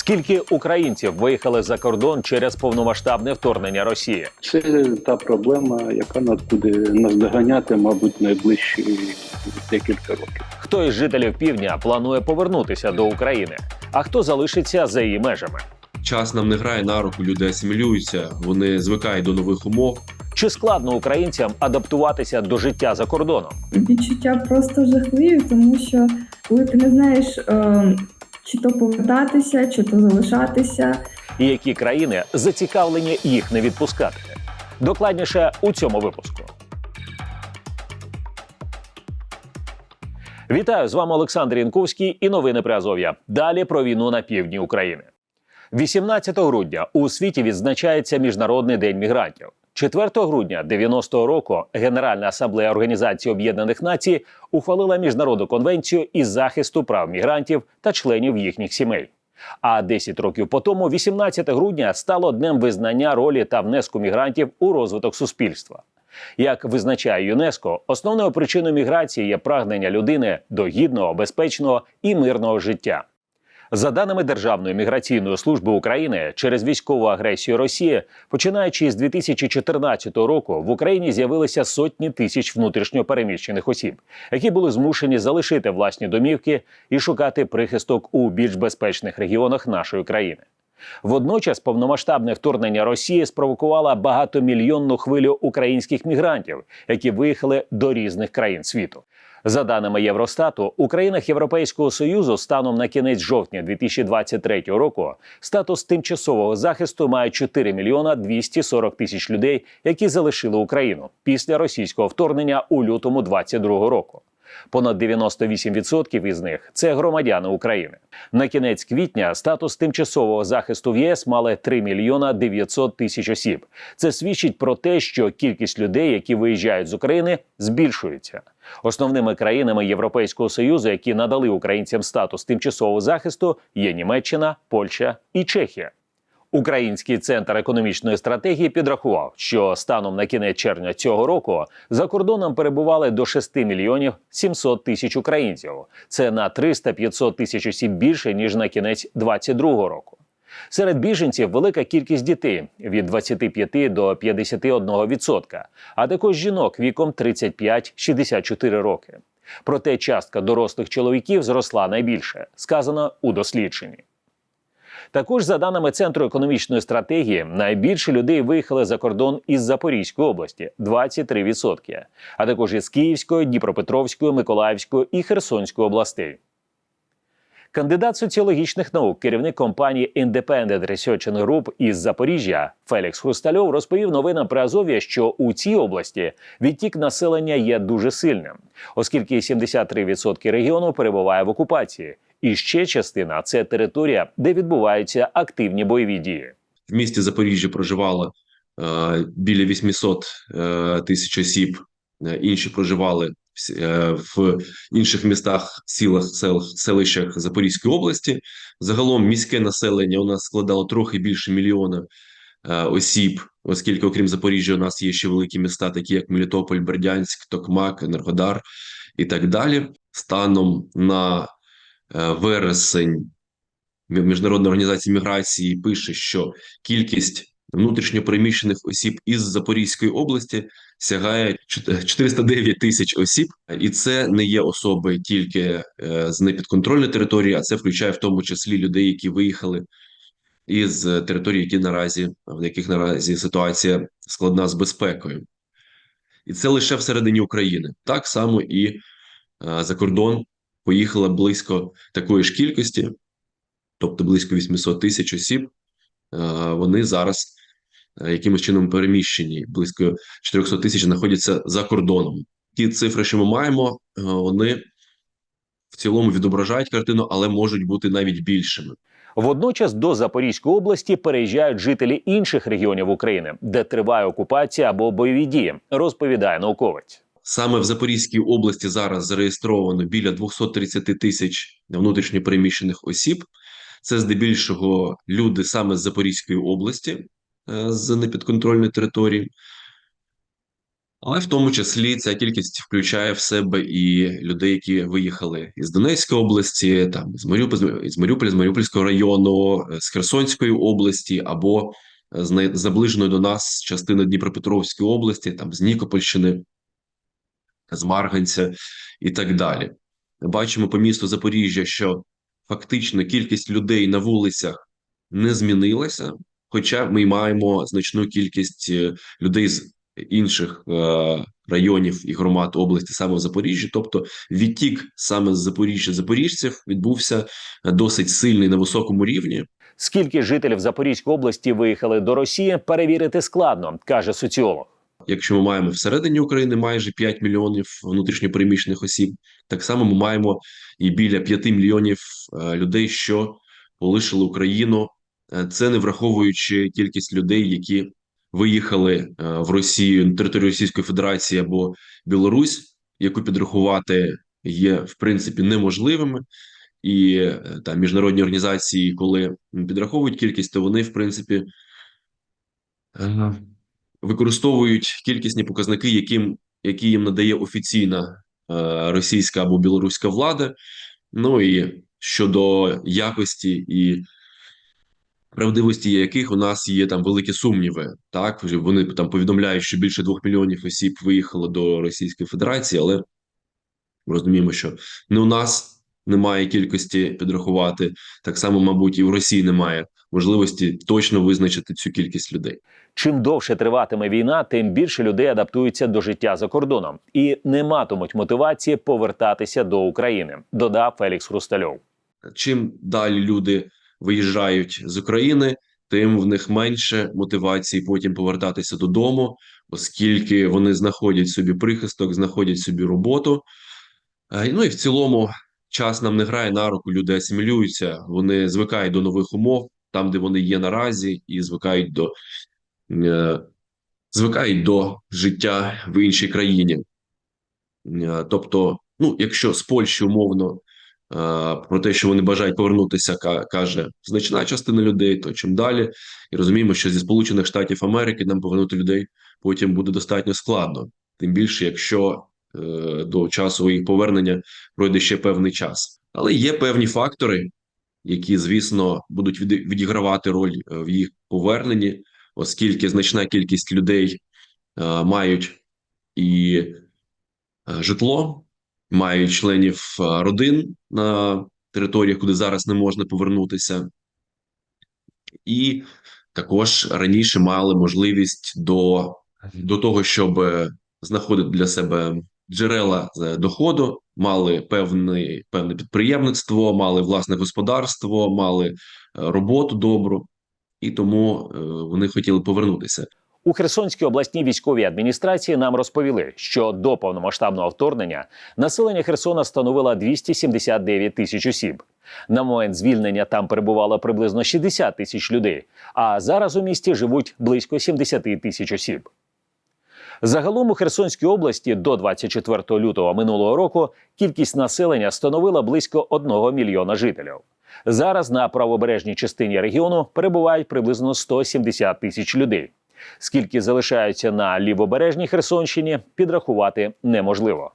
Скільки українців виїхали за кордон через повномасштабне вторгнення Росії? Це та проблема, яка нас буде наздоганяти, мабуть, найближчі декілька років. Хто із жителів півдня планує повернутися до України, а хто залишиться за її межами? Час нам не грає на руку, люди асимілюються, вони звикають до нових умов. Чи складно українцям адаптуватися до життя за кордоном? Відчуття просто жахливі, тому що коли ти не знаєш, е, чи то повертатися, чи то залишатися. І які країни зацікавлені їх не відпускати? Докладніше у цьому випуску. Вітаю з вами Олександр Янковський і новини при Азов'я. Далі про війну на півдні України. 18 грудня у світі відзначається Міжнародний день мігрантів. 4 грудня 90-го року Генеральна асамблея Організації Об'єднаних Націй ухвалила міжнародну конвенцію із захисту прав мігрантів та членів їхніх сімей. А 10 років по тому, 18 грудня, стало днем визнання ролі та внеску мігрантів у розвиток суспільства. Як визначає ЮНЕСКО, основною причиною міграції є прагнення людини до гідного, безпечного і мирного життя. За даними Державної міграційної служби України, через військову агресію Росії, починаючи з 2014 року, в Україні з'явилися сотні тисяч внутрішньо переміщених осіб, які були змушені залишити власні домівки і шукати прихисток у більш безпечних регіонах нашої країни. Водночас повномасштабне вторгнення Росії спровокувало багатомільйонну хвилю українських мігрантів, які виїхали до різних країн світу. За даними Євростату, у країнах Європейського союзу станом на кінець жовтня 2023 року статус тимчасового захисту має 4 мільйона 240 тисяч людей, які залишили Україну після російського вторгнення у лютому 2022 року. Понад 98% із них це громадяни України. На кінець квітня статус тимчасового захисту в ЄС мали 3 мільйона 900 тисяч осіб. Це свідчить про те, що кількість людей, які виїжджають з України, збільшується. Основними країнами Європейського союзу, які надали українцям статус тимчасового захисту, є Німеччина, Польща і Чехія. Український центр економічної стратегії підрахував, що станом на кінець червня цього року за кордоном перебували до 6 мільйонів 700 тисяч українців. Це на 300-500 тисяч осіб більше ніж на кінець 2022 року. Серед біженців велика кількість дітей від 25 до 51%, а також жінок віком 35-64 роки. Проте частка дорослих чоловіків зросла найбільше, сказано у дослідженні. Також, за даними Центру економічної стратегії, найбільше людей виїхали за кордон із Запорізької області 23%, а також із Київської, Дніпропетровської, Миколаївської і Херсонської областей. Кандидат соціологічних наук, керівник компанії Independent Research Group із Запоріжжя Фелікс Хрустальов розповів новинам при Азов'я, що у цій області відтік населення є дуже сильним, оскільки 73% регіону перебуває в окупації. І ще частина це територія, де відбуваються активні бойові дії. В місті Запоріжжя проживало е, біля 800 е, тисяч осіб. Е, Інші проживали в, е, інших містах, сілах, сел, селищах Запорізької області. Загалом міське населення у нас складало трохи більше мільйона е, осіб, оскільки, окрім Запоріжжя, у нас є ще великі міста, такі як Мелітополь, Бердянськ, Токмак, Енергодар і так далі. Станом на е, вересень Мі- Міжнародна організація міграції пише, що кількість внутрішньопереміщених осіб із Запорізької області сягає 409 тисяч осіб, і це не є особи тільки е, з непідконтрольної території, а це включає в тому числі людей, які виїхали із е, територій, які наразі в яких наразі ситуація складна з безпекою, і це лише всередині України. Так само і е, за кордон поїхало близько такої ж кількості тобто близько 800 тисяч осіб, е, вони зараз е, якимось чином переміщені. Близько 400 тисяч знаходяться за кордоном. Ті цифри, що ми маємо, е, вони в цілому відображають картину, але можуть бути навіть більшими. Водночас до Запорізької області переїжджають жителі інших регіонів України, де триває окупація або бойові дії, розповідає науковець. Саме в Запорізькій області зараз зареєстровано біля 230 тисяч внутрішньопереміщених осіб. Це здебільшого люди саме з Запорізької області, е, з непідконтрольної території. Але в тому числі ця кількість включає в себе і людей, які виїхали із Донецької області, там з Маріуполя, з Маріуполя, з Маріупольського району, з Херсонської області або з най- заближеної до нас частини Дніпропетровської області, там з Нікопольщини, з Марганця і так далі. Бачимо по місту Запоріжжя, що фактично кількість людей на вулицях не змінилася, хоча ми маємо значну кількість е, людей з інших е, районів і громад області саме в Запоріжжі. Тобто відтік саме з Запоріжжя запоріжців відбувся е, досить сильний на високому рівні. Скільки жителів Запорізької області виїхали до Росії, перевірити складно, каже соціолог. Якщо ми маємо всередині України майже 5 мільйонів внутрішньопереміщених осіб, так само ми маємо і біля 5 мільйонів людей, що полишили Україну. Е, Це не враховуючи кількість людей, які виїхали е, в Росію на територію Російської Федерації або Білорусь, яку підрахувати є в принципі неможливими. І е, там міжнародні організації, коли підраховують кількість, то вони в принципі використовують кількісні показники, яким які їм надає офіційна е, російська або білоруська влада. Ну і щодо якості і правдивості яких у нас є там великі сумніви. Так вони там повідомляють, що більше двох мільйонів осіб виїхало до Російської Федерації, але розуміємо, що не у нас немає кількості підрахувати. Так само, мабуть, і в Росії немає можливості точно визначити цю кількість людей. Чим довше триватиме війна, тим більше людей адаптуються до життя за кордоном і не матимуть мотивації повертатися до України. Додав Фелікс Хрустальов. чим далі люди виїжджають з України, тим в них менше мотивації потім повертатися додому, оскільки вони знаходять собі прихисток, знаходять собі роботу. Е, Ну і в цілому час нам не грає на руку, люди асимілюються, вони звикають до нових умов, там, де вони є наразі, і звикають до, е, звикають до життя в іншій країні. Е, Тобто, ну, якщо з Польщі умовно про те, що вони бажають повернутися, ка- каже значна частина людей, то чим далі, і розуміємо, що зі Сполучених Штатів Америки нам повернути людей потім буде достатньо складно, тим більше, якщо е, до часу їх повернення пройде ще певний час. Але є певні фактори, які, звісно, будуть відігравати роль е, в їх поверненні, оскільки значна кількість людей е, мають і е, житло, мають членів е, родин на територіях, куди зараз не можна повернутися, і також раніше мали можливість до, до того, щоб е, знаходити для себе джерела е, доходу, мали певне, певне підприємництво, мали власне господарство, мали роботу добру, і тому вони хотіли повернутися. У Херсонській обласній військовій адміністрації нам розповіли, що до повномасштабного вторгнення населення Херсона становило 279 тисяч осіб. На момент звільнення там перебувало приблизно 60 тисяч людей, а зараз у місті живуть близько 70 тисяч осіб. Загалом у Херсонській області до 24 лютого минулого року кількість населення становила близько 1 мільйона жителів. Зараз на правобережній частині регіону перебувають приблизно 170 тисяч людей. Скільки залишаються на лівобережній Херсонщині, підрахувати неможливо.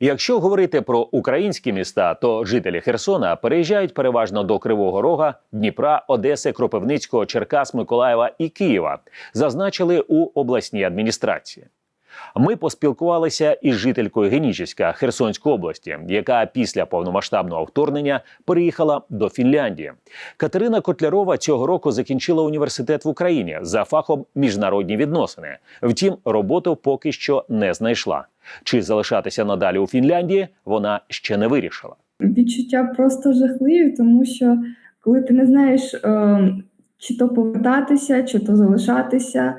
Якщо говорити про українські міста, то жителі Херсона переїжджають переважно до Кривого Рога, Дніпра, Одеси, Кропивницького, Черкас, Миколаєва і Києва, зазначили у обласній адміністрації. Ми поспілкувалися із жителькою Генічеська Херсонської області, яка після повномасштабного вторгнення переїхала до Фінляндії. Катерина Котлярова цього року закінчила університет в Україні за фахом міжнародні відносини. Втім, роботу поки що не знайшла. Чи залишатися надалі у Фінляндії вона ще не вирішила. Відчуття просто жахливі, тому що коли ти не знаєш, е, чи то повертатися, чи то залишатися.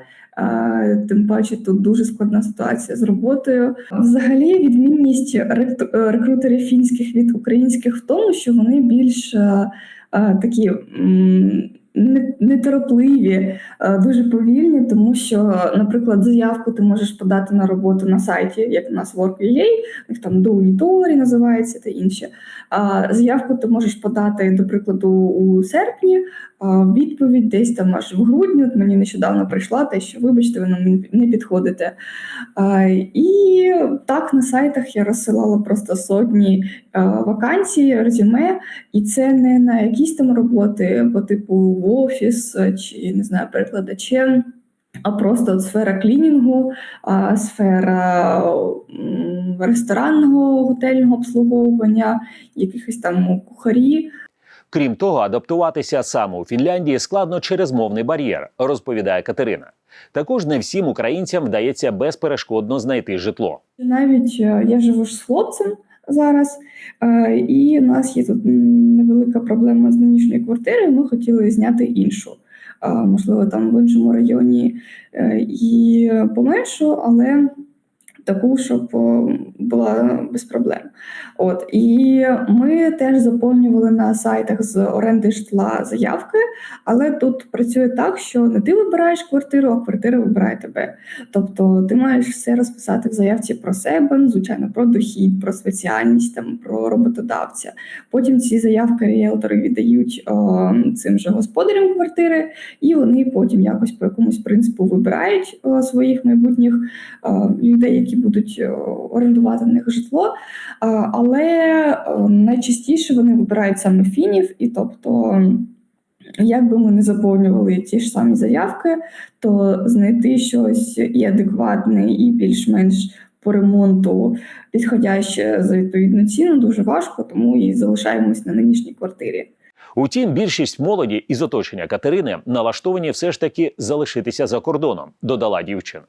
Тим паче тут дуже складна ситуація з роботою. Взагалі, відмінність е, рекрутерів фінських від українських в тому, що вони більш е, е, такі неторопливі, дуже повільні, тому що, наприклад, заявку ти можеш подати на роботу на сайті, як у нас Work.ua, них там Downitory називається та інші. А заявку ти можеш подати, до прикладу, у серпні, відповідь десь там аж в грудні. От мені нещодавно прийшла те, що вибачте, ви нам не підходите. І так на сайтах я розсилала просто сотні вакансій, резюме, і це не на якісь там роботи по типу в офіс чи не знаю, перекладачем. А просто от сфера клінінгу, а, сфера ресторанного готельного обслуговування, якихось там кухарі. Крім того, адаптуватися саме у Фінляндії складно через мовний бар'єр, розповідає Катерина. Також не всім українцям вдається безперешкодно знайти житло. Навіть е, я живу з хлопцем зараз, е, і у нас є тут невелика проблема з нинішньою квартирою. Ми хотіли зняти іншу, е, можливо, там в іншому районі і поменшу, але таку, щоб була без проблем. От і ми теж заповнювали на сайтах з оренди житла заявки, але тут працює так, що не ти вибираєш квартиру, а квартира вибирає тебе. Тобто ти маєш все розписати в заявці про себе, ну, звичайно, про дохід, про спеціальність, там про роботодавця. Потім ці заявки ріелтори віддають о, цим же господарям квартири, і вони потім якось по якомусь принципу вибирають о, своїх майбутніх о, людей, які будуть орендувати в них житло. Але найчастіше вони вибирають саме фінів, і тобто. Як би ми не заповнювали ті ж самі заявки, то знайти щось і адекватне, і більш-менш по ремонту підходяще за відповідну ціну дуже важко, тому і залишаємось на нинішній квартирі. Утім, більшість молоді із оточення Катерини налаштовані все ж таки залишитися за кордоном, додала дівчина.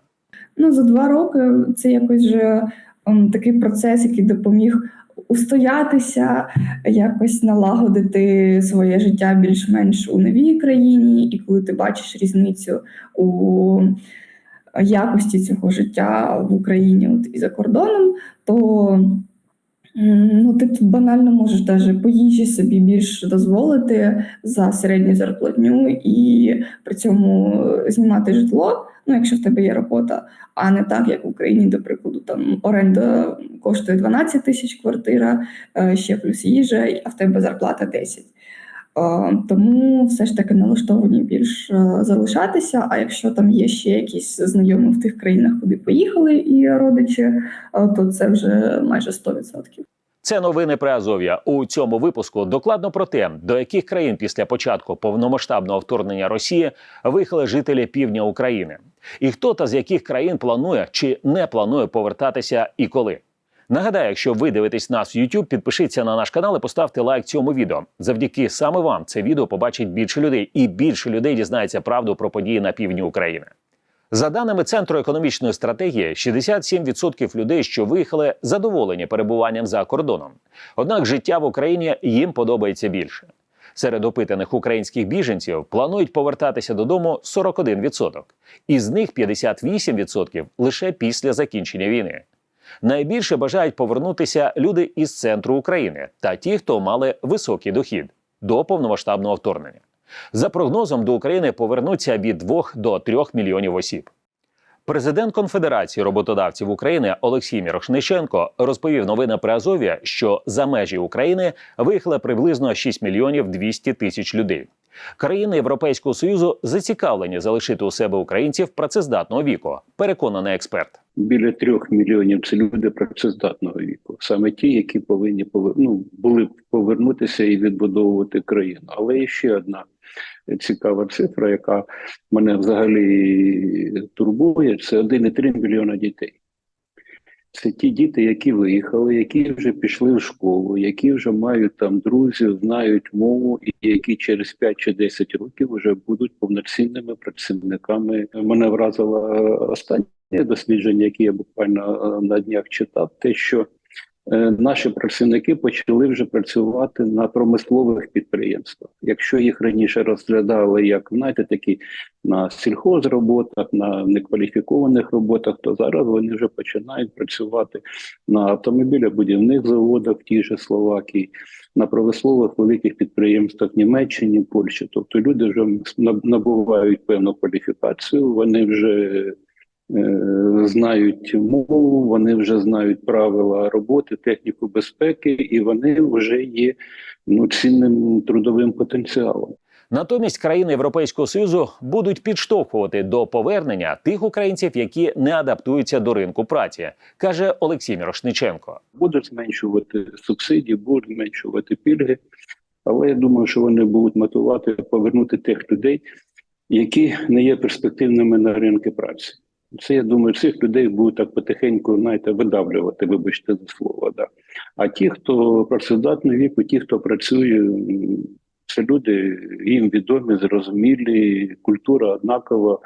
Ну за два роки це якось вже ем, такий процес, який допоміг устоятися, якось налагодити своє життя більш-менш у новій країні, і коли ти бачиш різницю у якості цього життя в Україні от, і за кордоном, то ну, ти тут банально можеш даже по їжі собі більш дозволити за середню зарплатню і при цьому знімати житло, ну якщо в тебе є робота, а не так, як в Україні, до прикладу, там оренда коштує 12 тисяч квартира, е, ще плюс їжа, а в тебе зарплата 10. Е, Тому все ж таки налаштовані більш е, залишатися. А якщо там є ще якісь знайомі в тих країнах, куди поїхали, і родичі, е, то це вже майже 100%. Це новини про Азов'я. У цьому випуску докладно про те, до яких країн після початку повномасштабного вторгнення Росії виїхали жителі півдня України, і хто та з яких країн планує чи не планує повертатися і коли. Нагадаю, якщо ви дивитесь нас в YouTube, підпишіться на наш канал і поставте лайк цьому відео. Завдяки саме вам це відео побачить більше людей, і більше людей дізнається правду про події на півдні України. За даними Центру економічної стратегії, 67% людей, що виїхали, задоволені перебуванням за кордоном. Однак життя в Україні їм подобається більше. Серед опитаних українських біженців планують повертатися додому 41%, із них 58% лише після закінчення війни. Найбільше бажають повернутися люди із центру України та ті, хто мали високий дохід до повномасштабного вторгнення. За прогнозом, до України повернуться від 2 до 3 мільйонів осіб. Президент Конфедерації роботодавців України Олексій Мірошниченко розповів новини при Азові, що за межі України виїхали приблизно 6 мільйонів 200 тисяч людей. Країни Європейського союзу зацікавлені залишити у себе українців працездатного віку, переконаний експерт. Біля трьох мільйонів це люди працездатного віку, саме ті, які повинні ну, були повернутися і відбудовувати країну. Але є ще одна цікава цифра, яка мене взагалі турбує: це 1,3 мільйона дітей. Це ті діти, які виїхали, які вже пішли в школу, які вже мають там друзів, знають мову, і які через 5 чи 10 років вже будуть повноцінними працівниками. Мене вразило е, останнє дослідження, яке я буквально е, на днях читав, те, що наші працівники почали вже працювати на промислових підприємствах. Якщо їх раніше розглядали як знаєте, такі на сільхозроботах, на некваліфікованих роботах, то зараз вони вже починають працювати на автомобілебудівних заводах в тій же Словакії, на промислових великих підприємствах Німеччині, Польщі. Тобто люди вже набувають певну кваліфікацію, вони вже е, знають мову, вони вже знають правила роботи, техніку безпеки, і вони вже є ну, цінним трудовим потенціалом. Натомість країни Європейського союзу будуть підштовхувати до повернення тих українців, які не адаптуються до ринку праці, каже Олексій Мірошниченко. Будуть зменшувати субсидії, будуть зменшувати пільги, але я думаю, що вони будуть мотивувати повернути тих людей, які не є перспективними на ринку праці. Це я думаю, цих людей будуть так потихеньку, знаєте, видавлювати, вибачте за слово. Да. А ті, хто працездатний віку, ті, хто працює, це люди їм відомі, зрозумілі, культура однакова,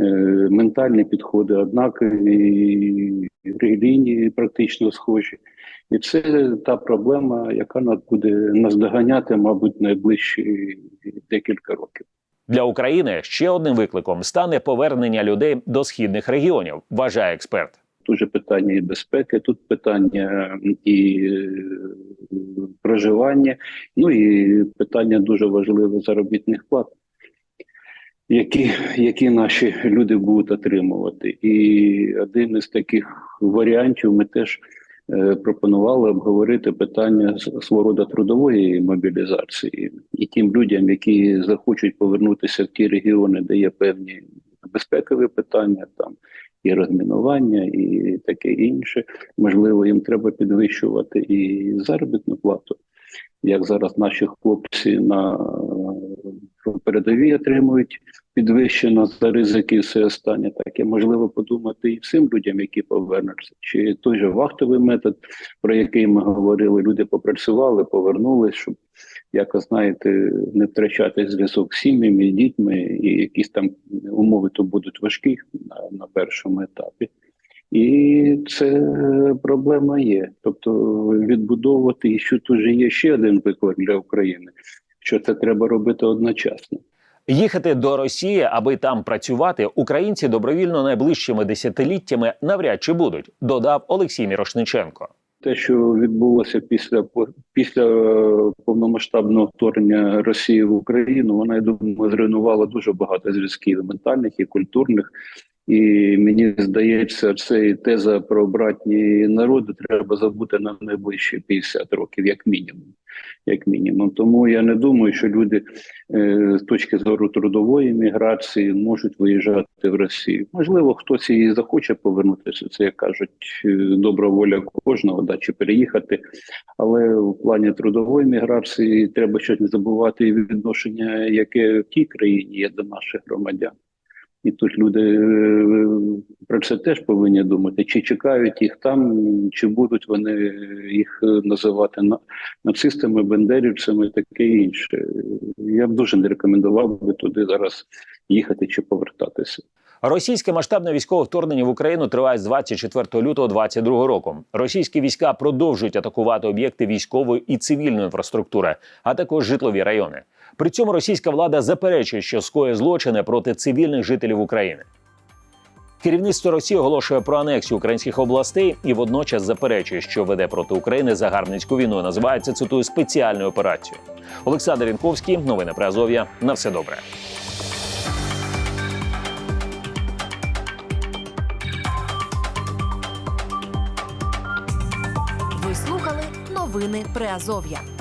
е, ментальні підходи однакові, релігійні практично схожі. І це та проблема, яка нас буде наздоганяти, мабуть, найближчі декілька років. Для України ще одним викликом стане повернення людей до східних регіонів, вважає експерт. Тут же питання і безпеки, тут питання і е, проживання, ну і питання дуже важливе заробітних плат, які, які наші люди будуть отримувати. І один із таких варіантів ми теж е, пропонували обговорити питання с- свого роду трудової мобілізації і тим людям, які захочуть повернутися в ті регіони, де є певні безпекові питання там і розмінування, і таке інше. Можливо, їм треба підвищувати і заробітну плату. Як зараз наші хлопці на е, передовій отримують підвищено за ризики все останнє, так і можливо подумати і всім людям, які повернуться. Чи той же вахтовий метод, про який ми говорили, люди попрацювали, повернулись, щоб якось знаєте, не втрачати зв'язок з сім'ями, дітьми, і якісь там умови то будуть важкі на, на першому етапі. І це проблема є. Тобто відбудовувати, і що тут є ще один виклик для України, що це треба робити одночасно. Їхати до Росії, аби там працювати, українці добровільно найближчими десятиліттями навряд чи будуть, додав Олексій Мірошниченко. Те, що відбулося після після е, повномасштабного вторгнення Росії в Україну, вона я думаю, зруйнувала дуже багато зв'язків ментальних і культурних. І мені здається, це теза про братні народи треба забути на найближчі 50 років, як мінімум. Як мінімум. Тому я не думаю, що люди е, з точки зору трудової міграції можуть виїжджати в Росію. Можливо, хтось і захоче повернутися. Це як кажуть, е, добра воля кожного, да, чи переїхати. Але в плані трудової міграції треба щось не забувати і відношення, яке в тій країні є до наших громадян. І тут люди е, про це теж повинні думати, чи чекають їх там, чи будуть вони їх називати на- нацистами, бендерівцями, таке інше. Я б дуже не рекомендував би туди зараз їхати чи повертатися. Російське масштабне військове вторгнення в Україну триває з 24 лютого 2022 року. Російські війська продовжують атакувати об'єкти військової і цивільної інфраструктури, а також житлові райони. При цьому російська влада заперечує, що скоє злочини проти цивільних жителів України. Керівництво Росії оголошує про анексію українських областей і водночас заперечує, що веде проти України загарбницьку війну. Називається цитую спеціальною операцією. Олександр Інковський, новини про Азов'я. На все добре. Новини Приазов'я.